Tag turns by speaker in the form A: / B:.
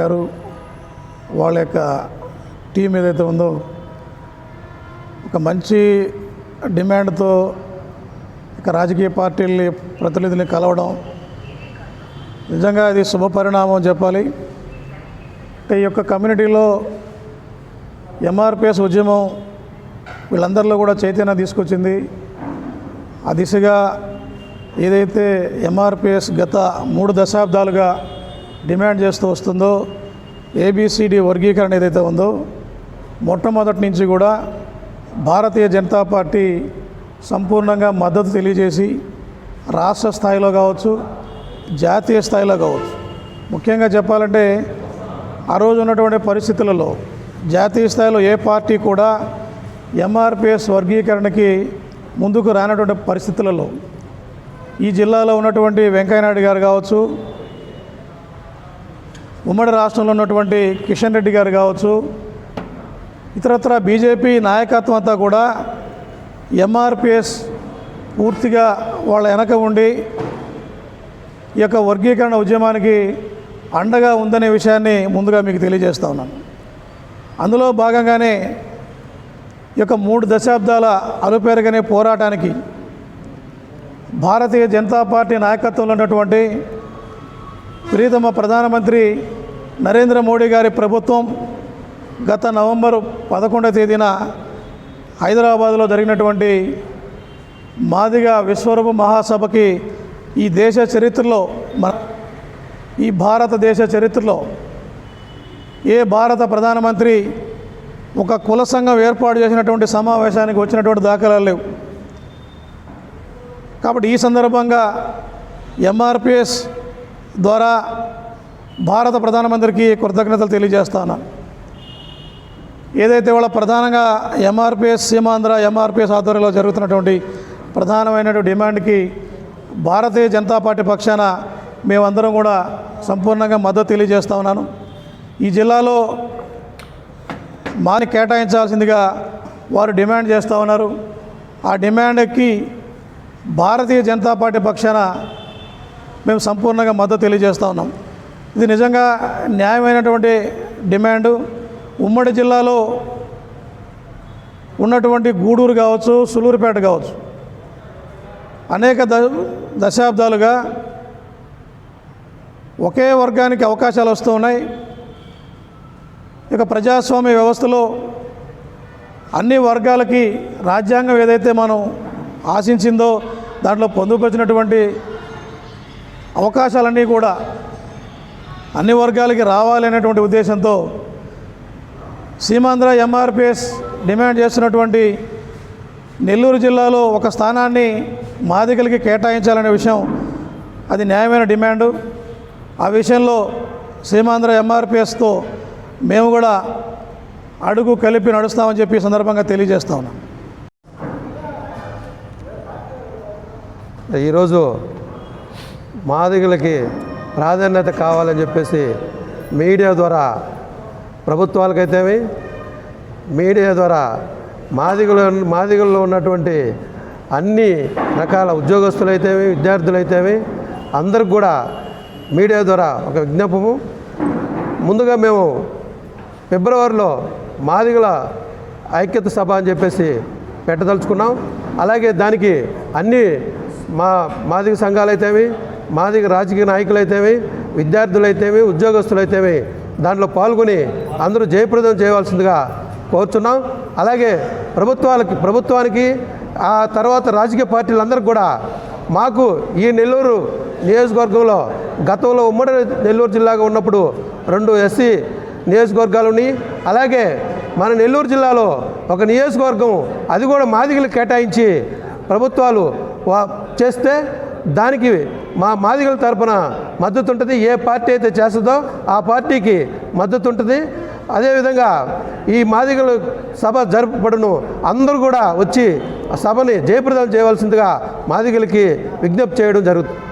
A: గారు వాళ్ళ యొక్క టీం ఏదైతే ఉందో ఒక మంచి డిమాండ్తో ఇక రాజకీయ పార్టీల ప్రతినిధుల్ని కలవడం నిజంగా ఇది శుభ పరిణామం చెప్పాలి. అంటే ఈ యొక్క కమ్యూనిటీలో ఎంఆర్పిఎస్ ఉద్యమం వీళ్ళందరిలో కూడా చైతన్యం తీసుకొచ్చింది. ఆ దిశగా ఏదైతే ఎంఆర్పిఎస్ గత మూడు దశాబ్దాలుగా డిమాండ్ చేస్తూ వస్తుందో ఏబిసిడి వర్గీకరణ ఏదైతే ఉందో మొట్టమొదటి నుంచి కూడా భారతీయ జనతా పార్టీ సంపూర్ణంగా మద్దతు తెలియజేసి రాష్ట్ర స్థాయిలో కావచ్చు జాతీయ స్థాయిలో కావచ్చు. ముఖ్యంగా చెప్పాలంటే ఆ రోజు ఉన్నటువంటి పరిస్థితులలో జాతీయ స్థాయిలో ఏ పార్టీ కూడా ఎంఆర్పిఎస్ వర్గీకరణకి ముందుకు రానటువంటి పరిస్థితులలో ఈ జిల్లాలో ఉన్నటువంటి వెంకయ్యనాయుడు గారు కావచ్చు ఉమ్మడి రాష్ట్రంలో ఉన్నటువంటి కిషన్ రెడ్డి గారు కావచ్చు ఇతరత్ర బీజేపీ నాయకత్వం అంతా కూడా ఎంఆర్పిఎస్ పూర్తిగా వాళ్ళ వెనక ఉండి ఈ యొక్క వర్గీకరణ ఉద్యమానికి అండగా ఉందనే విషయాన్ని ముందుగా మీకు తెలియజేస్తా ఉన్నాను. అందులో భాగంగానే ఈ యొక్క మూడు దశాబ్దాల అలుపేరగనే పోరాటానికి భారతీయ జనతా పార్టీ నాయకత్వంలో ఉన్నటువంటి ప్రీతమ ప్రధానమంత్రి నరేంద్ర మోడీ గారి ప్రభుత్వం గత నవంబర్ పదకొండవ తేదీన హైదరాబాద్లో జరిగినటువంటి మాదిగ విశ్వరూప మహాసభకి ఈ దేశ చరిత్రలో మన ఈ భారతదేశ చరిత్రలో ఏ భారత ప్రధానమంత్రి ఒక కుల సంఘం ఏర్పాటు చేసినటువంటి సమావేశానికి వచ్చినటువంటి దాఖలాలు లేవు. కాబట్టి ఈ సందర్భంగా ఎంఆర్పిఎస్ ద్వారా భారత ప్రధానమంత్రికి కృతజ్ఞతలు తెలియజేస్తాను. ఏదైతే వాళ్ళ ప్రధానంగా ఎంఆర్పిఎస్ సీమాంధ్ర ఎంఆర్పిఎస్ ఆధ్వర్యంలో జరుగుతున్నటువంటి ప్రధానమైనటువంటి డిమాండ్కి భారతీయ జనతా పార్టీ పక్షాన మేమందరం కూడా సంపూర్ణంగా మద్దతు తెలియజేస్తా ఉన్నాను. ఈ జిల్లాలో మాని కేటాయించాల్సిందిగా వారు డిమాండ్ చేస్తూ ఉన్నారు. ఆ డిమాండ్కి భారతీయ జనతా పార్టీ పక్షాన మేము సంపూర్ణంగా మద్దతు తెలియజేస్తూ ఉన్నాం. ఇది నిజంగా న్యాయమైనటువంటి డిమాండు. ఉమ్మడి జిల్లాలో ఉన్నటువంటి గూడూరు కావచ్చు సులూరుపేట కావచ్చు అనేక ద దశాబ్దాలుగా ఒకే వర్గానికి అవకాశాలు వస్తూ ఉన్నాయి. ఇక ప్రజాస్వామ్య వ్యవస్థలో అన్ని వర్గాలకి రాజ్యాంగం ఏదైతే మనం ఆశించిందో దాంట్లో పొందుపరిచినటువంటి అవకాశాలన్నీ కూడా అన్ని వర్గాలకి రావాలనేటువంటి ఉద్దేశంతో సీమాంధ్ర ఎంఆర్పిఎస్ డిమాండ్ చేస్తున్నటువంటి నెల్లూరు జిల్లాలో ఒక స్థానాన్ని మాదికలకి కేటాయించాలనే విషయం అది న్యాయమైన డిమాండు. ఆ విషయంలో సీమాంధ్ర ఎంఆర్పిఎస్తో మేము కూడా అడుగు కలిపి నడుస్తామని చెప్పి సందర్భంగా తెలియజేస్తా ఉన్నాం.
B: ఈరోజు మాదిగలకి ప్రాధాన్యత కావాలని చెప్పేసి మీడియా ద్వారా ప్రభుత్వాలకైతేమి మీడియా ద్వారా మాదిగలు మాదిగల్లో ఉన్నటువంటి అన్ని రకాల ఉద్యోగస్తులైతేవి విద్యార్థులైతేవి అందరికి కూడా మీడియా ద్వారా ఒక విజ్ఞాపము. ముందుగా మేము ఫిబ్రవరిలో మాదిగల ఐక్యత సభ అని చెప్పేసి పెట్టదలుచుకున్నాం. అలాగే దానికి అన్ని మా మాదిగ సంఘాలైతేవి మాదిగ రాజకీయ నాయకులైతేవి విద్యార్థులైతేవి ఉద్యోగస్తులైతేవి దాంట్లో పాల్గొని అందరూ జయప్రదం చేయవలసిందిగా కోరుచున్నాం. అలాగే ప్రభుత్వాలకి ప్రభుత్వానికి ఆ తర్వాత రాజకీయ పార్టీలందరికీ కూడా మాకు ఈ నెల్లూరు నియోజకవర్గంలో గతంలో ఉమ్మడి నెల్లూరు జిల్లాగా ఉన్నప్పుడు రెండు ఎస్సీ నియోజకవర్గాలు ఉన్నాయి. అలాగే మన నెల్లూరు జిల్లాలో ఒక నియోజకవర్గం అది కూడా మాదిగలు కేటాయించి ప్రభుత్వాలు వా- చేస్తే దానికి మా మాదిగల తరపున మద్దతు ఉంటుంది ఏ పార్టీ అయితే చేస్తుందో ఆ పార్టీకి మద్దతు ఉంటుంది అదేవిధంగా ఈ మాదిగల సభ జరుపబడును అందరూ కూడా వచ్చి సభని జయప్రదం చేయవలసిందిగా మాదిగలకి విజ్ఞప్తి చేయడం జరుగుతుంది.